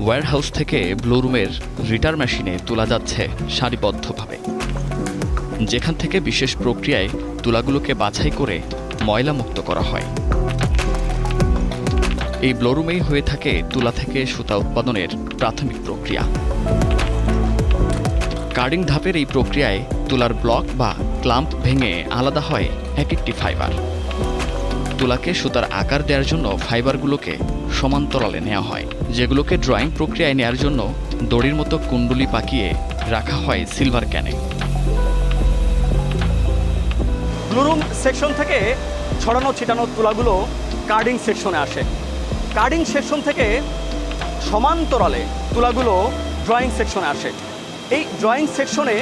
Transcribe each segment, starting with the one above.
Warehouse থেকে ব্লুরুমের রিটার মেশিনে তোলা যাচ্ছে সারিবদ্ধভাবে। যেখান থেকে বিশেষ প্রক্রিয়ায় তুলাগুলোকে বাছাই করে ময়লামুক্ত করা হয়। এই ব্লোরুমেই হয়ে থাকে তুলা থেকে সুতা উৎপাদনের প্রাথমিক প্রক্রিয়া। কার্ডিং ধাপের এই প্রক্রিয়ায় তুলার ব্লক বা ক্লাম্প ভেঙে আলাদা হয় এক একটি ফাইবার তুলাকে সুতার আকার দেওয়ার জন্য ফাইবারগুলোকে সমান্তরালে নেওয়া হয়, যেগুলোকে ড্রয়িং প্রক্রিয়ায় নেওয়ার জন্য দড়ির মতো কুণ্ডলি পাকিয়ে রাখা হয় সিলভার ক্যানে। ব্লুরুম সেকশন থেকে ছড়ানো ছিটানো তুলাগুলো কার্ডিং সেকশনে আসে। কার্ডিং সেকশন থেকে সমান্তরালে তুলাগুলো ড্রয়িং সেকশনে আসে। এই ড্রয়িং সেকশনে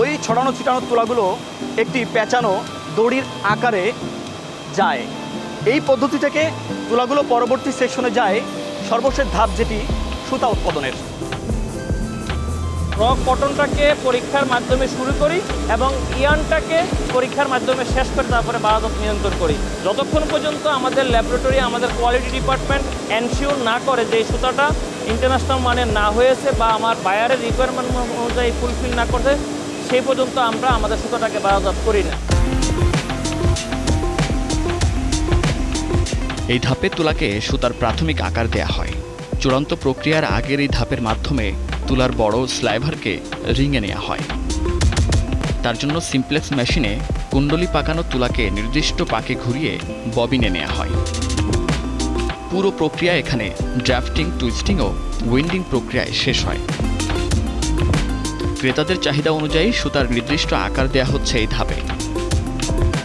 ওই ছড়ানো ছিটানো তুলাগুলো একটি পেঁচানো দড়ির আকারে যায়। এই পদ্ধতি থেকে তুলাগুলো পরবর্তী সেকশনে যায় সর্বশেষ ধাপ যেটি সুতা উৎপাদনের। র কটনটাকে পরীক্ষার মাধ্যমে শুরু করি এবং ইয়ানটাকে পরীক্ষার মাধ্যমে শেষ করে তারপরে বারাদত নিয়ন্ত্রণ করি। যতক্ষণ পর্যন্ত আমাদের ল্যাবরেটরি, আমাদের কোয়ালিটি ডিপার্টমেন্ট এনশিওর না করে যে সুতাটা ইন্টারন্যাশনাল মানে না হয়েছে বা আমার বায়ারের রিকোয়ারমেন্ট অনুযায়ী ফুলফিল না করছে, সেই পর্যন্ত আমরা আমাদের সুতাটাকে বারাদত করি না। এই ধাপে তুলাকে সুতার প্রাথমিক আকার দেয়া হয়। চূড়ান্ত প্রক্রিয়ার আগের এই ধাপের মাধ্যমে তুলার বড় স্লাইভারকে রিংয়ে নেওয়া হয়। তার জন্য সিমপ্লেক্স মেশিনে কুণ্ডলি পাকানো তুলাকে নির্দিষ্ট পাকে ঘুরিয়ে ববিনে নেওয়া হয়। পুরো প্রক্রিয়া এখানে ড্রাফটিং, টুইস্টিং ও উইন্ডিং প্রক্রিয়ায় শেষ হয়। ক্রেতাদের চাহিদা অনুযায়ী সুতার নির্দিষ্ট আকার দেয়া হচ্ছে এই ধাপে।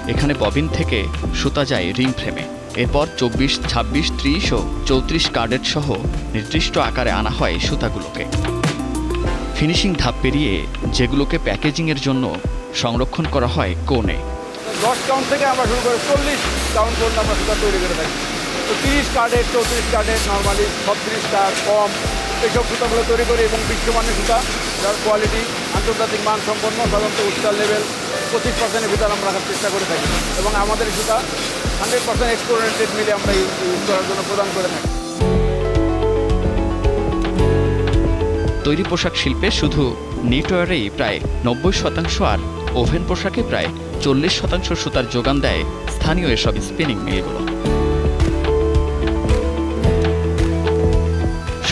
এখানে ববিন থেকে সুতা যায় রিং ফ্রেমে। এরপর চব্বিশ, ছাব্বিশ, ত্রিশ ও চৌত্রিশ কার্ডেট সহ নির্দিষ্ট আকারে আনা হয় সুতাগুলোকে। ফিনিশিং ধাপ পেরিয়ে যেগুলোকে প্যাকেজিংয়ের জন্য সংরক্ষণ করা হয় কোণে। দশ থেকে আমরা শুরু করে চল্লিশ পর্যন্ত আমরা তৈরি করে তো তিরিশ কার্ডের চৌত্রিশ কার্ডের নর্মালি কার্ড সুতাগুলো তৈরি করি এবং বিশ্বমানের সুতা, যার কোয়ালিটি আন্তর্জাতিক মান সম্পন্ন সাধারণত উচ্চার লেভেল পঁচিশ পার্সেন্টের ভিতরে আমরা রাখার চেষ্টা করে থাকি এবং আমাদের জুতা হান্ড্রেড পার্সেন্ট এক্সপোরেন্টেড মিলে আমরা ইউজ করার জন্য প্রদান করে থাকি। তৈরি পোশাক শিল্পে শুধু নিটওয়ারেই প্রায় নব্বই শতাংশ আর ওভেন পোশাকে প্রায় চল্লিশ শতাংশ সুতার যোগান দেয় স্থানীয় এসব স্পিনিং মিলগুলো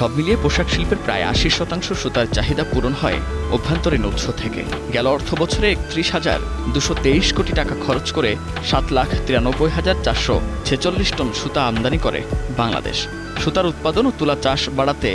সব মিলিয়ে পোশাক শিল্পের প্রায় আশি শতাংশ সুতার চাহিদা পূরণ হয় অভ্যন্তরীণ উৎস থেকে। গেল অর্থ বছরে একত্রিশ হাজার দুশো তেইশ কোটি টাকা খরচ করে সাত লাখ তিরানব্বই হাজার চারশো ছেচল্লিশ টন সুতা আমদানি করে বাংলাদেশ। সুতার উৎপাদন ও তুলা চাষ বাড়াতে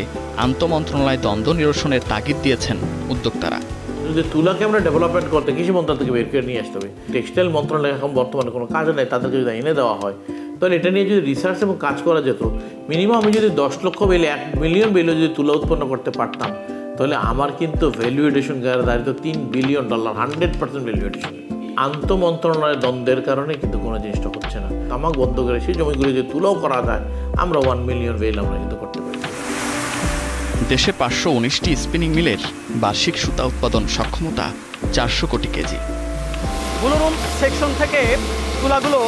আন্তমন্ত্রণালয় দ্বন্দ্ব নিরসনের তাগিদ দিয়েছেন উদ্যোক্তারা। যদি তুলাকে আমরা ডেভেলপমেন্ট করতে কৃষি মন্ত্রণালয় থেকে বের করে নিয়ে আসতে হবে। টেক্সটাইল মন্ত্রণালয় এখন বর্তমানে কোনো কাজে নেই, তাদেরকে যদি এনে দেওয়া হয় তাহলে এটা নিয়ে যদি রিসার্চ এবং কাজ করা যেত মিনিমাম আমি যদি দশ লক্ষ বেলে এক মিলিয়ন বেলে যদি তুলা উৎপন্ন করতে পারতাম তাহলে আমার কিন্তু ভ্যালুয়েডেশন গায়ে দাঁড়িয়ে তিন billion dollar hundred percent valuation আন্ত মন্ত্রণালয়ের দ্বন্দ্বের কারণে কিন্তু কোনো জিনিসটা হচ্ছে না। তামাক বন্ধ করে সেই জমিগুলো যদি তুলাও করা যায় আমরা ওয়ান মিলিয়ন বেল আমরা কিন্তু করতে পারি। দেশে পাঁচশো উনিশটি স্পিনিং মিলের বার্ষিক সুতা উৎপাদন সক্ষমতা চারশো কোটি কেজি। ব্লুরুম সেকশন থেকে তুলাগুলো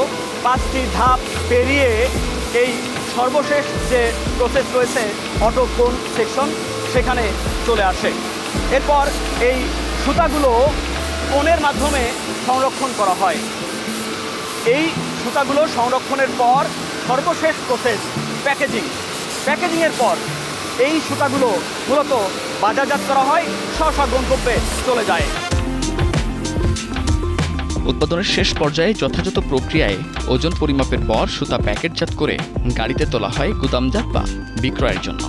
পাঁচটি ধাপ পেরিয়ে এই সর্বশেষ যে প্রসেস রয়েছে অটো কোন সেকশন সেখানে চলে আসে। এরপর এই সুতাগুলো কোণের মাধ্যমে সংরক্ষণ করা হয়। এই সুতাগুলো সংরক্ষণের পর সর্বশেষ প্রসেস প্যাকেজিং প্যাকেজিংয়ের পর এই সুতাগুলো মূলত বাজারজাত করা হয় স্ব গন্তব্যে চলে যায়। উৎপাদনের শেষ পর্যায়ে যথাযথ প্রক্রিয়ায় ওজন পরিমাপের পর সুতা প্যাকেটজাত করে গাড়িতে তোলা হয় গুদামজাত বা বিক্রয়ের জন্য।